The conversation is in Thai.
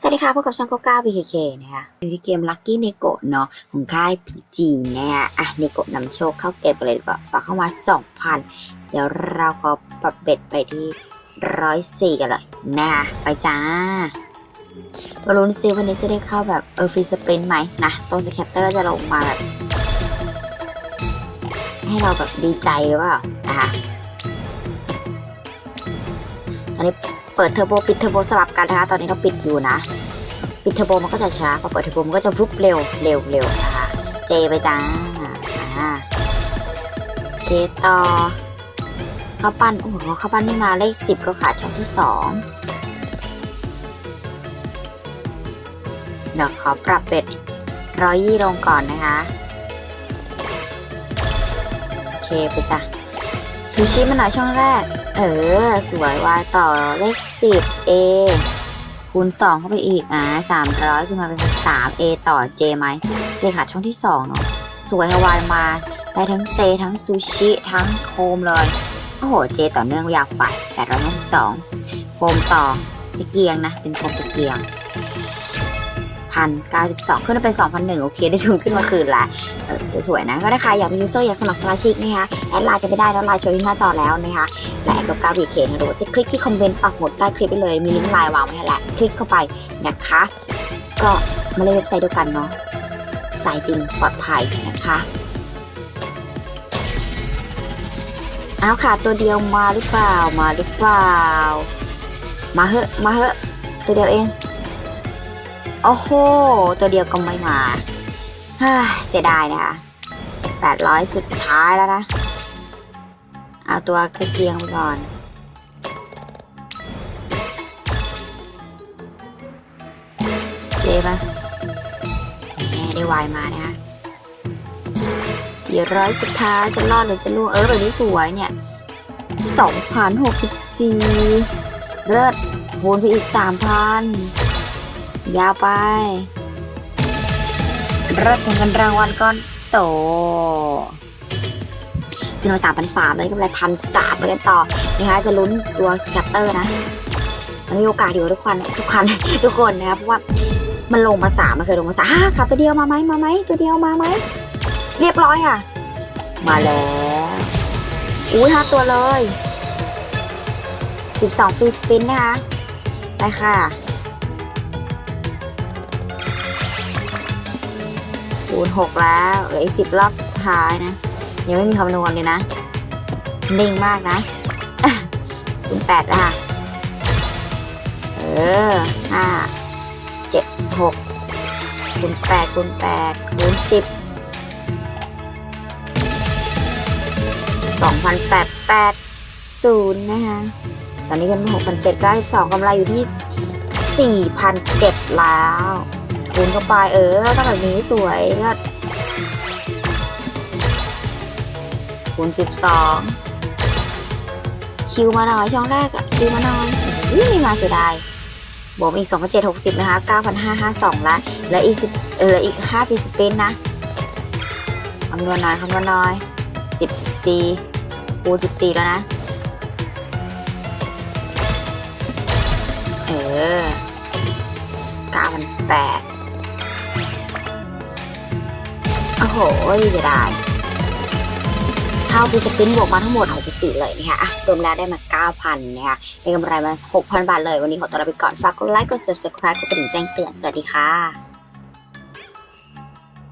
สวัสดีค่ะพบกับช่องก้า BKK นะคะอยู่ที่เกม Lucky n e g o เนาะของค่าย PG นะคะอะเนโกนำโชคเข้าเกมไปเลยดีกว่าฝากเข้ามา 2,000 เดี๋ยวเราก็ปรับเบ็ดไปที่ร้อยสี่กันเลยนะไปจ้าตัวลุ้นซิวันนี้จะได้เข้าแบบเออฟรีสเปนไหมนะตรงสแคตเตอร์จะลงมาแบบ ให้เราแบบดีใจหรือเปล่านะคะตอนนี้ เปิดเทอร์โบปิดเทอร์โบสลับกันนะคะ ตอนนี้เราปิดอยู่นะ ปิดเทอร์โบมันก็จะช้าพอเปิดเทอร์โบมันก็จะฟุบเร็วเร็วเร็วนะคะเจไปจ้าอ่าเจต่อข้าวปั้นโอ้โหข้าวปั้นนี่มาเลขสิบก็ขาดช่องที่สองเดี๋ยวขอปรับเป็ดร้อยยี่ลงก่อนนะคะ โอเคไปจ้ะซูชิมาหน่อยช่องแรก เออ สวยวายต่อเลขสิบ A คูณสองเข้าไปอีก อ่าสามร้อยขึ้นมาเป็นสาม A ต่อ J ไหมเลขาดช่องที่สองเนาะสวยฮาวายมา ได้ทั้งเจทั้งซูชิ ทั้งโคมเลย โอ้โห เจต่อเนื่องยาวไปแปดร้อยสิบสองโคมต่อตะเกียงนะ เป็นโคมตะเกียง พันเก้าสิบสองขึ้นมาเป็นสองพันหนึ่งโอเค ได้ทุนขึ้นมาคืนละเออสวยๆนะ ก็ถ้าใครอยากเป็นยูเซอร์อยากสมัครสมาชิกนะคะ แอดไลน์กันไปได้แล้วไลน์โชว์ที่หน้าจอแล้วนะคะ และแอดกับกาวีเคนะหรือว่าจะคลิกที่คอมเมนต์ปักหมุดใต้คลิปไปเลย มีลิงก์ไลน์วางไว้ให้แล้วคลิกเข้าไปนะคะ ก็มาเล่นเว็บไซต์เดียวกันเนาะ จ่ายจริงปลอดภัยนะคะเอาค่ะตัวเดียวมาหรือเปล่ามาหรือเปล่า มาเหอะมาเหอะตัวเดียวเอง โอ้โห ตัวเดียวก็ไม่มาเฮ้ยเสียดายนะคะแปดร้อยสุดท้ายแล้วนะ เอาตัวเครื่องเคียงไปก่อน เจ๊ปะแหมได้วายมานะคะสี่ร้อยสุดท้ายจะรอดหรือจะล่วงเออแบบนี้สวยเนี่ยสองพันหกสิบสี่เลิศวนไปอีกสามพัน ยาวไปริ่มเงินรางวัลก้อนโตขึ้นมาสามพันสามเลยกำไรพันสามไปกันต่อนะคะจะลุ้นตัวสกัตเตอร์นะมันมีโอกาสอยู่ทุกคนทุกคนทุกคนนะครับเพราะว่ามันลงมาสามมันเคยลงมาสามอ่าค่ะตัวเดียวมาไหมมาไหมตัวเดียวมาไหมเรียบร้อยค่ะ มาแล้วอุ้ยห้าตัวเลยสิบสองฟรีสปินนะคะไปค่ะ คูณหกแล้วเหลืออีกสิบรอบท้ายนะ ยังไม่มีคำนวณเลยนะนิ่งมากนะคูณแปดอะ เออห้าเจ็ดหกคูณแปดคูณแปดคูณสิบสองพันแปดแปดศูนย์นะคะตอนนี้กันหกพันเจ็ดเก้าสิบสองกำไรอยู่ที่สี่พันเจ็ดแล้ว ปูนเข้าไปเออถ้าแบบนี้สวยก็คูณ12 คิวมาหน่อยช่องแรกอะคิวมาหน่อยนี่มีมาเสียดายบวกอีก 2760 นะคะ 9,552 ละ และอีก10เอออีก5ปีสเปนนะคำนวณหน่อยคำนวณหน่อย 14คูณ14 แล้วนะ เออ9,800 โหเสียดายเท่าปีสปินบวกมาทั้งหมด64เลยนะคะอะรวมแล้วได้มา 9,000นะคะได้กำไรมา 6,000 บาทเลย วันนี้ขอตัวลาไปก่อน ฝากกดไลค์ กด subscribe กดกระดิ่งแจ้งเตือน สวัสดีค่ะ